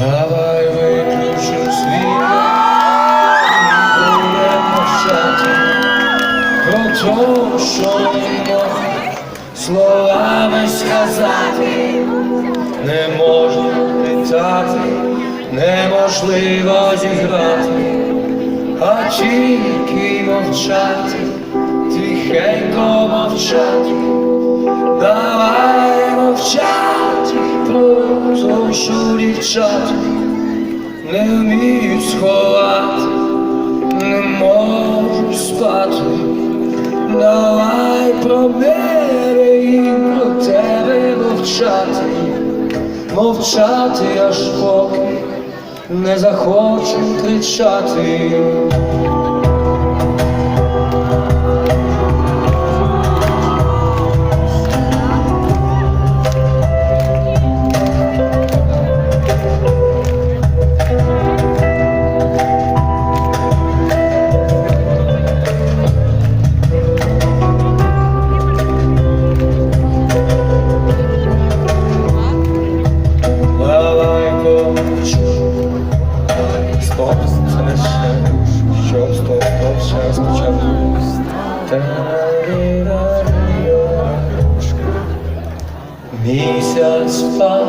Давай виключим світло, будемо вчати, що не словами сказати, не можу питати, неможливо зіграти, а тільки мовчати, тихенько мовчати. Давай про що не вміють сховати, не можу спати. Давай про мене і про тебе мовчати, мовчати аж поки не захочу кричати. Місяць спав,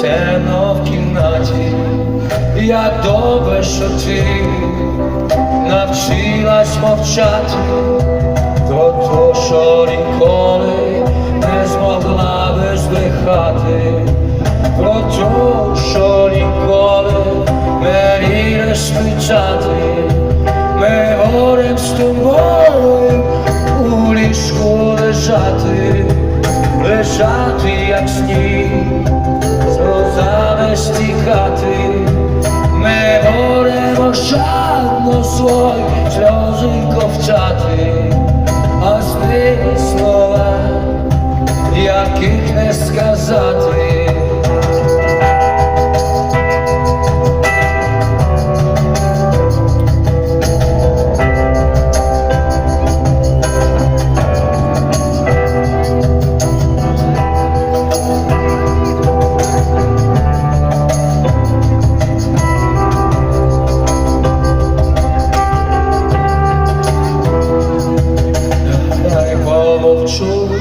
темно в кімнаті, як добре, що ти навчилась мовчати. То, що ніколи не змогла би збрехати, про то, що ніколи не спитати, ми лежати, як сніг, сльозами стікати. Ми горемо жадно свої сльози ковчати, а з слова, яких не сказати.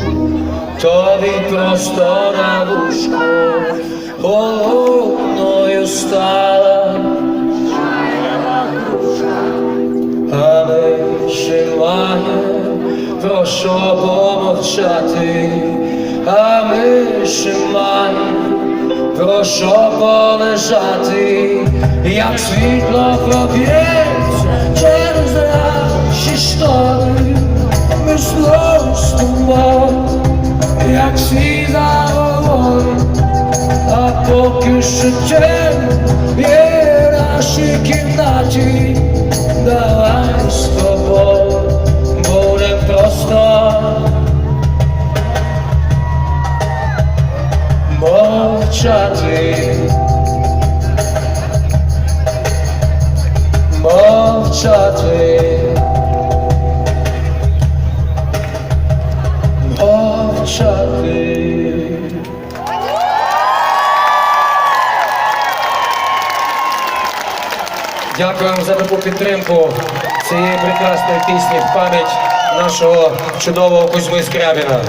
Помовчу, тобі просто на вушку холодною стала, а ми ще має про що помовчати, а ми ще має про що полежати, як світло проб'ється а поки що темно є в нашій кімнаті, давай з тобою Дякую вам за таку підтримку цієї прекрасної пісні в пам'ять нашого чудового Кузьми Скрябіна.